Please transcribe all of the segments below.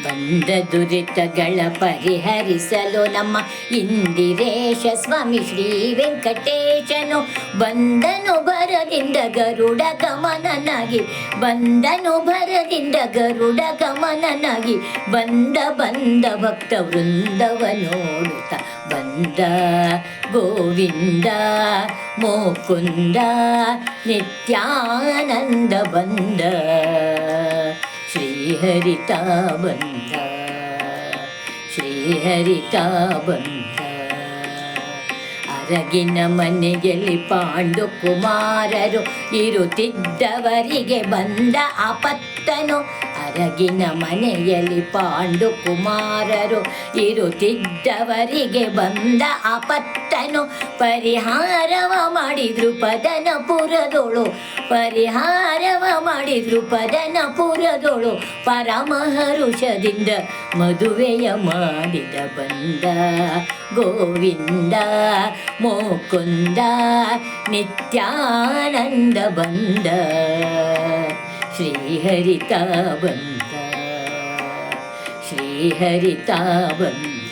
ಬಂದ ದುರಿತಗಳ ಪರಿಹರಿಸಲು ನಮ್ಮ ಇಂದಿರೇಶ ಸ್ವಾಮಿ ಶ್ರೀ ವೆಂಕಟೇಶನು ಬಂದನು ಬರದಿಂದ ಗರುಡ ಗಮನನಾಗಿ, ಬಂದನು ಬರದಿಂದ ಗರುಡ ಗಮನನಾಗಿ, ಬಂದ ಬಂದ ಭಕ್ತ ವೃಂದವ ನೋಡುತ್ತ, ಬಂದ ಗೋವಿಂದ, ಮೋಕುಂದ, ನಿತ್ಯಾನಂದ ಬಂದ ಶ್ರೀಹರಿತ ಬಂದ ಶ್ರೀಹರಿತ ಬಂದ ಅರಗಿನ ಮನೆಯಲ್ಲಿ ಪಾಂಡು ಕುಮಾರರು ಇರುತ್ತಿದ್ದವರಿಗೆ ಬಂದ ಆಪತ್ತನು ಅರಗಿನ ಮನೆಯಲ್ಲಿ ಪಾಂಡು ಕುಮಾರರು ಇರುತ್ತಿದ್ದವರಿಗೆ ಬಂದ ಅಪತ್ತನು ಪರಿಹಾರವ ಮಾಡಿದ್ರು ಪದನಪುರದೋಳು. ಪರಿಹಾರವ ಮಾಡಿದ್ರು ಪದನಪುರದೋಳು. ಪರಮಹರುಷದಿಂದ ಮದುವೆಯ ಮಾಡಿದ ಬಂದ ಗೋವಿಂದ, ಮೋಕುಂದ, ನಿತ್ಯಾನಂದ ಬಂದ. ಶ್ರೀಹರಿತ ಬಂದ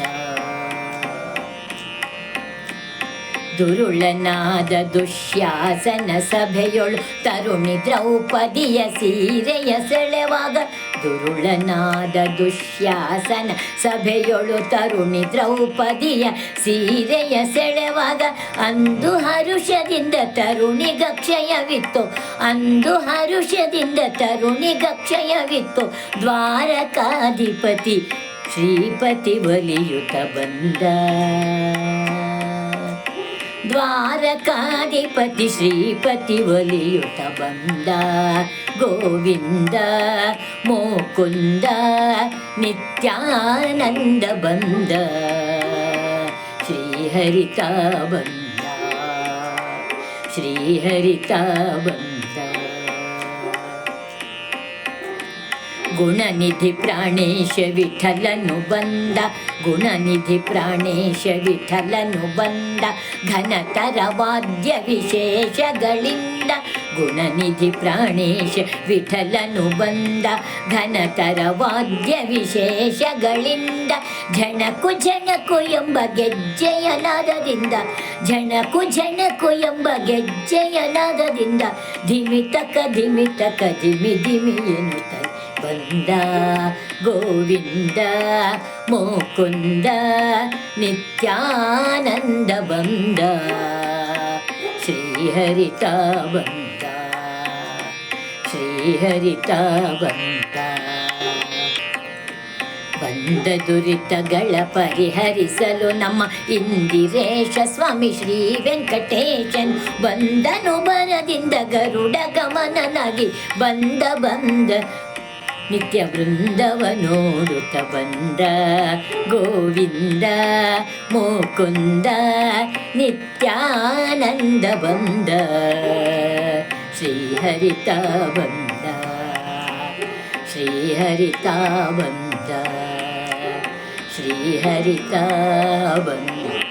ದುರುಳನಾದ ದುಶ್ಯಾಸನ ಸಭೆಯೊಳು ತರುಣಿ ದ್ರೌಪದಿಯ ಸೀರೆಯ ಸೆಳೆವಾಗ ದುರುಳನಾದ ದುಶ್ಯಾಸನ ಸಭೆಯೊಳು ತರುಣಿ ದ್ರೌಪದಿಯ ಸೀರೆಯ ಸೆಳೆವಾಗ ಅಂದು ಹರುಷದಿಂದ ತರುಣಿ ಗಕ್ಷಯವಿತ್ತು, ಅಂದು ಹರುಷದಿಂದ ಬಲಿಯುತ ಬಂದ ದ್ವಾರಕಾಧಿಪತಿ ಶ್ರೀಪತಿ ಒಲಿಯುತ ಬಂದ. ಗೋವಿಂದ ಮುಕುಂದ ನಿತ್ಯಾನಂದ ಬಂದ ಶ್ರೀಹರಿತ ಬಂದ ಶ್ರೀಹರಿತ ಬಂದ ಗುಣನಿಧಿ ಪ್ರಾಣೇಶ ವಿಠಲನು ಬಂದ ಗುಣನಿಧಿ ಪ್ರಾಣೇಶ ವಿಠಲನು ಬಂದ ಘನತರ ವಾದ್ಯ ವಿಶೇಷಗಳಿಂದ ಗುಣನಿಧಿ ಪ್ರಾಣೇಶ ವಿಠಲನು ಬಂದ ಘನತರ ವಾದ್ಯ ವಿಶೇಷಗಳಿಂದ ಝಣಕು ಝಣಕು ಎಂಬ ಗೆಜ್ಜೆಯ ನಾದದಿಂದ ಝಣಕು ಝಣಕು ಎಂಬ ಗೆಜ್ಜೆಯ ನಾದದಿಂದ ಧಿಮಿತಕ ಧಿಮಿತಕ ಧಿಮಿ ಧಿಮಿ ಬಂದ ಗೋವಿಂದ, ಮುಕುಂದ, ನಿತ್ಯಾನಂದ ಬಂದ, ಶ್ರೀಹರಿತ ಬಂದ ಶ್ರೀಹರಿತ ಬಂದ. ಬಂದ ದುರಿತಗಳ ಪರಿಹರಿಸಲು ನಮ್ಮ ಇಂದಿರೇಶ ಸ್ವಾಮಿ ಶ್ರೀ ವೆಂಕಟೇಶನ್ ಬಂದನು ಬರದಿಂದ ಗರುಡ ಗಮನನಾಗಿ. ಬಂದ ಬಂದ ನಿತ್ಯ ಬೃಂದವ ನೋಡುತ್ತ ಬಂದ ಗೋವಿಂದ ಮುಕುಂದ ನಿತ್ಯಾನಂದ ಬಂದ ಶ್ರೀಹರಿತ ಬಂದ ಶ್ರೀಹರಿತ ಬಂದ ಶ್ರೀಹರಿತ ಬಂದ